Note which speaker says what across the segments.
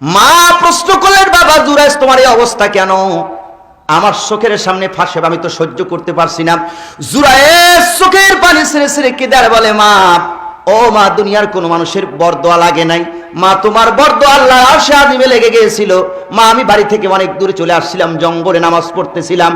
Speaker 1: মা প্রশ্ন করলেন, বাবা জুরাইজ তোমার এই অবস্থা কেন? আমার চোখের সামনে ফাঁসে আমি তো সহ্য করতে পারছি না। জুরায়ের চোখের পানি ছেড়ে ছেড়ে কেদার বলে, মা, ও মা, দুনিয়ার কোনো মানুষের বরদোয়া লাগে নাই। মা, তোমার বরদোয়া আল্লাহ আরশে লেগে গিয়েছিল। মা, আমি বাড়ি থেকে অনেক দূরে চলে আসছিলাম, জঙ্গলে নামাজ পড়তেছিলাম।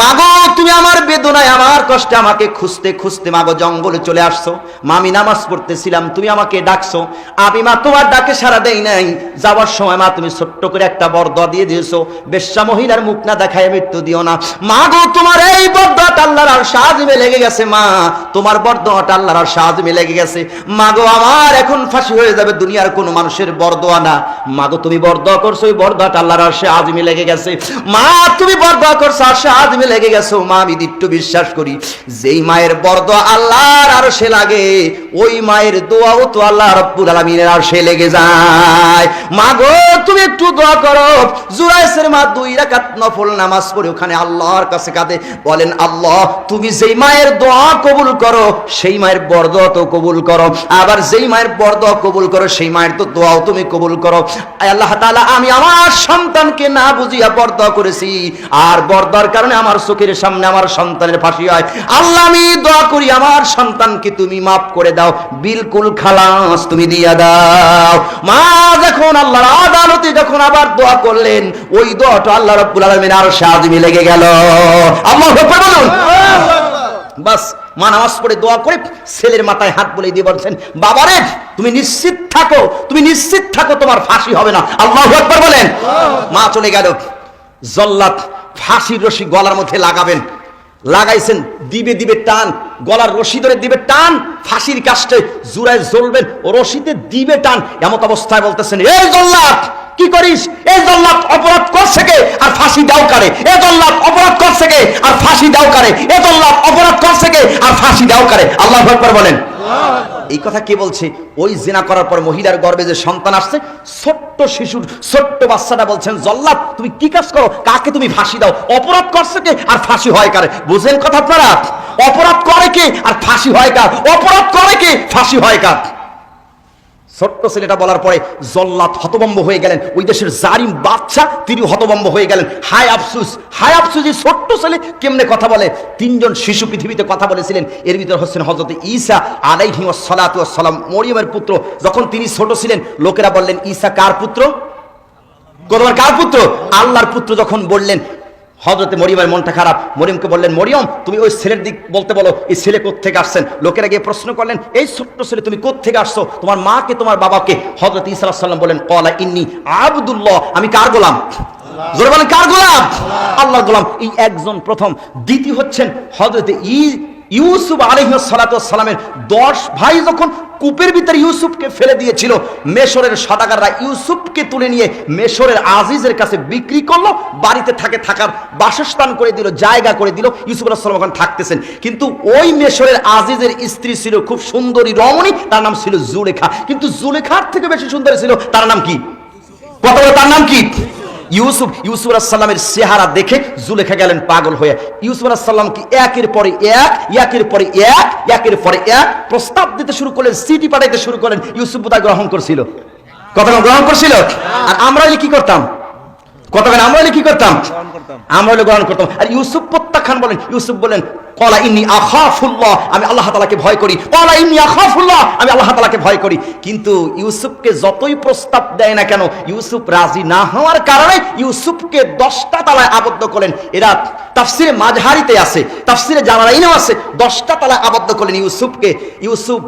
Speaker 1: মাগো তুমি আমার বেদনায়, আমার কষ্টে আমাকে খুঁজতে খুঁজতে মাগো জঙ্গলে চলে আসছো। মা, আমি নামাজ পড়তেছিলাম, তুমি আমাকে ডাকছো। আমি মা, তোমার ডাকে সারা দেই নাই। যাওয়ার সময় মা, তুমি ছোট্ট করে একটা বরদোয়া দিয়ে দিয়েছ। বেশ্যা মহিলার মুখ না দেখায় মৃত্যু দিও না। মা গো, তোমার এই বরদোয়াটা আল্লাহর আর সাজমে লেগে গেছে মা। তোমার বরদোয়াটা আল্লাহর আর সাজমে লেগে গেছে। মা গো, আমার এখন ফাঁসি হয়ে যাবে, দুনিয়ার কোনো মানুষের বরদোয়া না। মা গো, তুমি বরদোয়া করছ, ওই বরদোয়াটা আল্লাহর আর আজমে লেগে গেছে। মা, তুমি বরদোয়া করছ আর আজমে লেগে গেছো। মা, আমি দিট্টু বিশ্বাস করি, যেই মায়ের বরদোয়া আল্লাহর আর সে লাগে, ওই মায়ের দোয়াও তো আল্লাহ রব্বুল আলামিনের আর সে লেগে যায়। মা গো, তুমি একটু দোয়া করো। জুরাইসের মা দুই রাকাত নফল নামাজ পড়ে ওখানে আল্লাহর কাছে কাঁদে, বলেন, আল্লাহ, তুমি যেই মায়ের দোয়া কবুল করো, সেই মায়ের বরদোয়া তো কবুল করো। আবার যেই মায়ের বরদোয়া কবুল করো, সেই মায়ের তো দোয়াও তুমি কবুল করো। আল্লাহ তাআলা, আমি আমার সন্তানকে না বুঝিয়া বরদোয়া করেছি। আর বরদোয়ার কারণে আমার চোখের সামনে আমার সন্তানের ফাঁসি হয়। আল্লাহ, আমি দোয়া করি, আমার সন্তানকে তুমি মাফ করে দাও। বিলকুল খালাস তুমি দিয়া দাও। মা যখন আল্লাহর আদালতে যখন আবার দোয়া করলেন, ওই দোয়াটা আল্লাহ রাব্বুল আলামিন আর সাজমি লেগে গেল। আল্লাহু বলুন। বাস, মা নামাজ পড়ে দোয়া করে ছেলের মাথায় হাত বলে দিয়ে বলছেন, বাবারে, তুমি নিশ্চিত থাকো, তুমি নিশ্চিত থাকো তোমার ফাঁসি হবে না। আল্লাহু আকবার বলেন। মা চলে গেল। জল্লাদ ফাঁসির রশি গলার মধ্যে লাগাবেন। লাগাইছেন, দিবে দিবে টান। গলার রশি ধরে দিবে টান, ফাঁসির কাষ্টে জুড়ায় জ্বলবেন, রশিতে দিবে টান। এমত অবস্থায় বলতেছেন এই জল্লাদ, কি করিস? এই জল্লাদ অপরাধ করছে কে? আর ফাঁসি দাও কারে? এ জল্লাদ আর ফাঁসি দাও কারে? এ জল্লাদ অপরাধ করছে কে? আর ফাঁসি দাও কারে। আল্লাহ আকবার বলেন। এই কথা কে বলছে? ওই জেনা করার পর মহিলার গর্ভে যে সন্তান আসছে, ছোট্ট শিশুর, ছোট্ট বাচ্চাটা বলছেন, জল্লাদ, তুমি কি কাজ করো? কাকে তুমি ফাঁসি দাও? অপরাধ করছে কে? আর ফাঁসি হয় কারে? বুঝেন কথা আপনারা? অপরাধ করে কে? আর ফাঁসি হয় কার? অপরাধ করে কে? ফাঁসি হয় কার? ছোট্ট ছেলেটা বলার পরে জল্লাদ হতবম্ব হয়ে গেলেন। ওই দেশের জারিম বাচ্চা তিনি হতবম্ব হয়ে গেলেন। হায় আফসুস হায় আফসুস, এই ছোট্ট ছেলে কেমনে কথা বলে? তিনজন শিশু পৃথিবীতে কথা বলেছিলেন। এর ভিতর হচ্ছেন হজরত ঈসা আলাইহি সালাতু সালাম মরিয়মের পুত্র। যখন তিনি ছোট ছিলেন, লোকেরা বললেন, ঈসা কার পুত্র? কার পুত্র? আল্লাহর পুত্র যখন বললেন হজরতে মরিয়মের মনটা খারাপ। মরিয়মকে বললেন মরিয়ম তুমি ওই ছেলের দিক বলতে বলো এই ছেলে কোথেকে আসছেন? লোকেরা গিয়ে প্রশ্ন করলেন এই ছোট্ট ছেলে তুমি কোথেকে আসছো? তোমার মাকে তোমার বাবাকে হজরত ইসলাম সাল্লাম বলেন কলা ইন্নি আবদুল্লাহ আমি কার গোলাম? জোরে বলেন কার গোলাম? আল্লাহর গোলাম। এই একজন প্রথম। দ্বিতীয় হচ্ছেন হজরতে ই ইউসুফ আলহিসালামের দশ ভাই যখন কূপের ভিতরে ইউসুফকে ফেলে দিয়েছিল, মেশরের সদাগাররা ইউসুফকে তুলে নিয়ে মেশরের আজিজের কাছে বিক্রি করল, বাড়িতে থাকে থাকার বাসস্থান করে দিল, জায়গা করে দিল, ইউসুফ আলাহিসাল্লাম ওখানে থাকতেছেন। কিন্তু ওই মেশরের আজিজের স্ত্রী ছিল খুব সুন্দরী রমণী, তার নাম ছিল জুলেখা। কিন্তু জুলেখার থেকে বেশি সুন্দরী ছিল, তার নাম কি? কথা তার নাম কি? ইউসুফ ইউসুফ আলাহিসাল্লামের চেহারা দেখে জুলেখা গেলেন পাগল হয়ে। ইউসুফ আলাহিসাল্লাম কি একের পরে এক, একের পরে এক, একের পরে এক প্রস্তাব দিতে শুরু করলেন সিটি পাঠাইতে শুরু করলেন। ইউসুফ বোধহয় গ্রহণ করছিল। কথা গ্রহণ করছিল? আর আমরা কি করতাম? বলেন আমরা হলে কি করতাম? আমরা হলে গ্রহণ করতাম। আর ইউসুফ প্রত্যাখ্যান বলেন ইউসুফ বলেন কলা ইন্নি আখাফুল্লাহ আমি আল্লাহ তালাকে ভয় করি। কলা ইন্নি আখাফুল্লাহ আমি আল্লাহ তালাকে ভয় করি। কিন্তু ইউসুফকে যতই প্রস্তাব দেয় না কেন ইউসুফ রাজি না হওয়ার কারণে ইউসুফকে দশটা তালায় আবদ্ধ করলেন। এরা তাফসিরে মাঝহারিতে আছে তাফসিরে জামারাইনেও আছে দশটা তালায় আবদ্ধ করলেন ইউসুফকে। ইউসুফ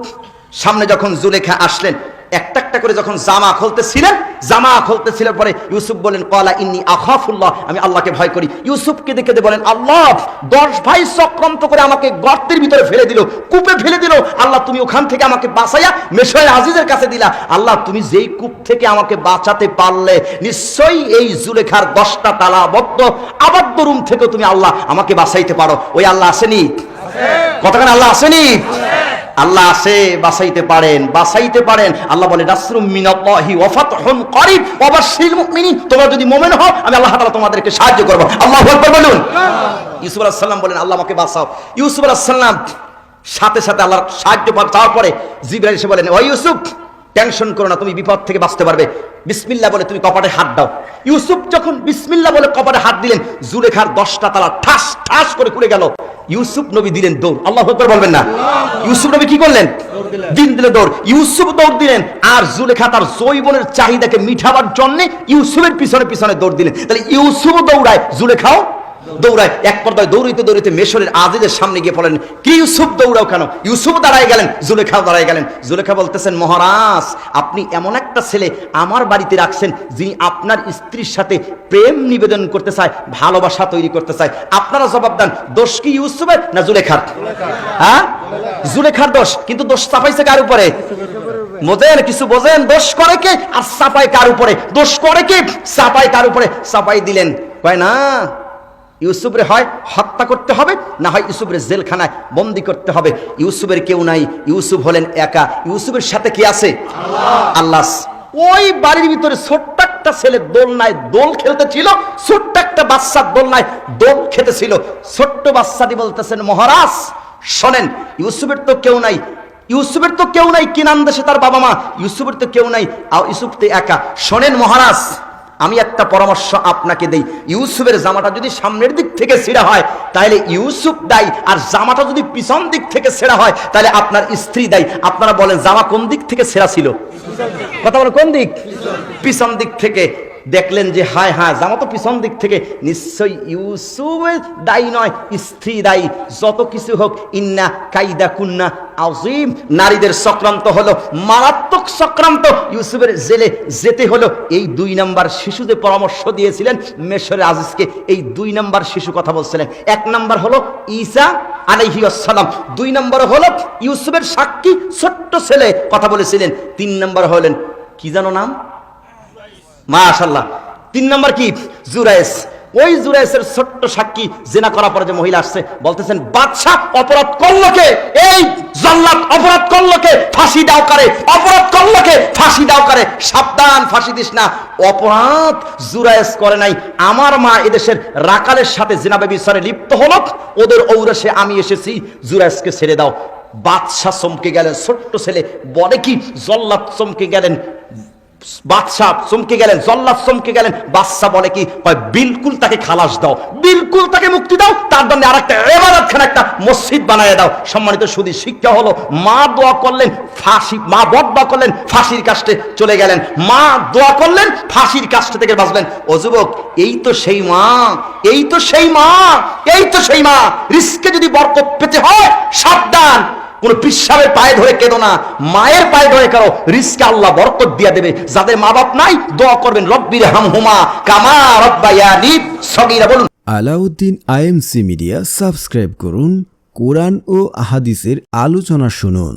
Speaker 1: সামনে যখন জুলেখা আসলেন একটা একটা করে যখন জামা খুলতেছিলেন জামা খুলতেছিলেন পরে ইউসুফ বলেন কলা ইন্নি আখাফুল্লাহ। আমি আল্লাহকে ভয় করি। ইউসুফকে দেখে বলেন আল্লাহ দশ ভাই চক্রান্ত করে আমাকে গর্তের ভিতরে ফেলে দিল কূপে ফেলে দিল। আল্লাহ তুমি ওখান থেকে আমাকে বাঁচাইয়া মেশয় আজিজের কাছে দিলা। আল্লাহ তুমি যেই কূপ থেকে আমাকে বাঁচাতে পারলে নিশ্চয়ই এই জুলেখার দশটা তালাবদ্ধ আবদ্ধ রুম থেকে তুমি আল্লাহ আমাকে বাঁচাইতে পারো। ওই আল্লাহ আসেনি? কতক্ষণ আল্লাহ আসেনি? আল্লাহ আসে বাসাইতে পারেন বাসাইতে পারেন। আল্লাহ বলে মুমিনিন। তোমরা যদি মুমিন হও, আমি আল্লাহ তাআলা তোমাদেরকে সাহায্য করব। আল্লাহ আকবার বলুন। ইউসুফ আলাইহিস সালাম বলেন, আল্লাহ আমাকে বাঁচাও। ইউসুফ আলাইহিস সালাম সাথে সাথে আল্লাহ সাহায্য পাওয়ার পরে জিবরাইল বলেন ও ইউসুফ টেনশন করো না, তুমি বিপদ থেকে বাঁচতে পারবে। বিসমিল্লা বলে তুমি কপাটে হাত দাও। ইউসুফ যখন বিসমিল্লা বলে কপাটে হাত দিলেন, জুলেখার দশটা তালা ঠাস ঠাস করে খুলে গেল। ইউসুফ নবী দিলেন দৌড়। আল্লাহ বলবেন না। ইউসুফ নবী কি করলেন? দিন দিলে দৌড়। ইউসুফ দৌড় দিলেন, আর জুলেখা তার জৈবনের চাহিদাকে মিঠাবার জন্য ইউসুফের পিছনে পিছনে দৌড় দিলেন। তাহলে ইউসুফ দৌড়ায়, জুলেখাও দৌড়ায়, এক পর্দায় দৌড়িতে দৌড়িতে মেশরের আজিদের সামনে গিয়ে পড়লেন, কি ইউসুফ, দৌড়াও কেন? ইউসুফ দাঁড়ায় গেলেন জুলেখাও দাঁড়ায় গেলেন। জুলেখা বলতেছেন, মহারাজ, আপনি এমন একটা ছেলে আমার বাড়িতে রাখছেন, যিনি আপনার স্ত্রীর সাথে প্রেম নিবেদন করতে চায়, ভালোবাসা তৈরি করতে চায়। আপনারা জবাব দেন, দোষ কি ইউসুফের না জুলেখার? হ্যাঁ? জুলেখার দোষ, কিন্তু দোষ চাপাইছে কার উপরে? বোঝেন, কিছু বোঝেন, দোষ করে কে আর চাপাই কার উপরে? দোষ করে কে? চাপাই কার উপরে? চাপাই দিলেন। কয় না? ইউসুফরে হয় হত্যা করতে হবে, না হয় ইউসুফের জেলখানায় বন্দি করতে হবে। ইউসুফের কেউ নাই, ইউসুফ হলেন একা। ইউসুফের সাথে কি আছে? আল্লাহ। ওই বাড়ির ভিতরে ছোট্ট একটা ছেলে দোলনায় দোল খেলতে ছিল, ছোট্ট একটা বাচ্চার দোলনায় দোল খেতে ছিল। ছোট্ট বাচ্চাটি বলতেছেন, মহারাজ, শোনেন, ইউসুফের তো কেউ নাই। ইউসুফের তো কেউ নাই কিনান দেশে তার বাবা মা? ইউসুফের তো কেউ নাই ইউসুফ তো একা। শোনেন, মহারাজ আমি একটা পরামর্শ আপনাকে দেই। ইউসুফের জামাটা যদি সামনের দিক থেকে ছেঁড়া হয় তাহলে ইউসুফ দায়ী আর জামাটা যদি পিছন দিক থেকে ছেঁড়া হয় তাহলে আপনার স্ত্রী দায়ী। আপনারা বলেন জামা কোন দিক থেকে ছেঁড়া ছিল? কথা বলে কোন দিক? পিছন দিক থেকে। দেখলেন যে, হায় হায় জামা তো পিছন দিক থেকে নিশ্চয়ই ইউসুফের দায়ী নয়, স্ত্রী দায়ী। যত কিছু হোক, ইন্না কাইদা কুন্না আজিম নারীদের চক্রান্ত হলো, মারাত্মক চক্রান্ত। ইউসুফের জেলে যেতে হলো। এই দুই নাম্বার শিশুদের পরামর্শ দিয়েছিলেন মেশরে আজিজকে। এই দুই নাম্বার শিশু কথা বলছিলেন। এক নাম্বার হলো ঈসা আলাইহি আসসালাম। দুই নম্বর হলো ইউসুফের সাক্ষী ছোট্ট ছেলে কথা বলেছিলেন। তিন নম্বর হলেন, কি জানো নাম? মাশাল্লাহ তিন নম্বর কি? জুরাইস ওই জুরাইসের ছোট্ট সাক্ষী জেনা করার পরে যে মহিলা আসছে, বলতেছেন, বাদশাহ, অপরাধ করল কে? এই জল্লাদ অপরাধ করল কে? ফাঁসি দাও করে। অপরাধ করল কে? ফাঁসি দাও করে। সাবধান, ফাঁসি দিস না। অপরাধ জুরাইস করে নাই। আমার মা এদেশের রাকালের সাথে জেনাবে বিচারে লিপ্ত হলো। ওদের ঔরসে আমি এসেছি। জুরাইসকে ছেড়ে দাও। বাদশাহ চমকে গেলেন। ছোট্ট ছেলে, বলে কি? জল্লাদ চমকে গেলেন। বাদশাহ চমকে গেলেন, জল্লাদ চমকে গেলেন। বাদশাহ বলে কি? হয় বিলকুল তাকে খালাস দাও, বিলকুল তাকে মুক্তি দাও, তার জন্য আরেকটা এবাদত খান একটা মসজিদ বানায় দাও। সম্মানিত সুদী শিক্ষা হলো, মা দোয়া করলেন, ফাঁসি, মা দোয়া করলেন, ফাঁসির কাষ্টে চলে গেলেন। মা দোয়া করলেন, ফাঁসির কাষ্ট থেকে বাঁচলেন। ও যুবক, এই তো সেই মা, এই তো সেই মা, এই তো সেই মা। রিস্কে যদি বরকত পেতে হয়, সাবধান। কোন পিসাবের পায়ে ধরে কেঁদো না। মায়ের পায়ে ধরে কারও রিস্কে আল্লাহ বরকত দিয়া দেবে। যাদের মা বাপ নাই, দোয়া করবেন রব্বির হাম হুমা কামা রব্বায়ানি সগিরা। বলুন।
Speaker 2: আলাউদ্দিন আইএমসি মিডিয়া সাবস্ক্রাইব করুন, কোরআন ও আহাদিসের আলোচনা শুনুন।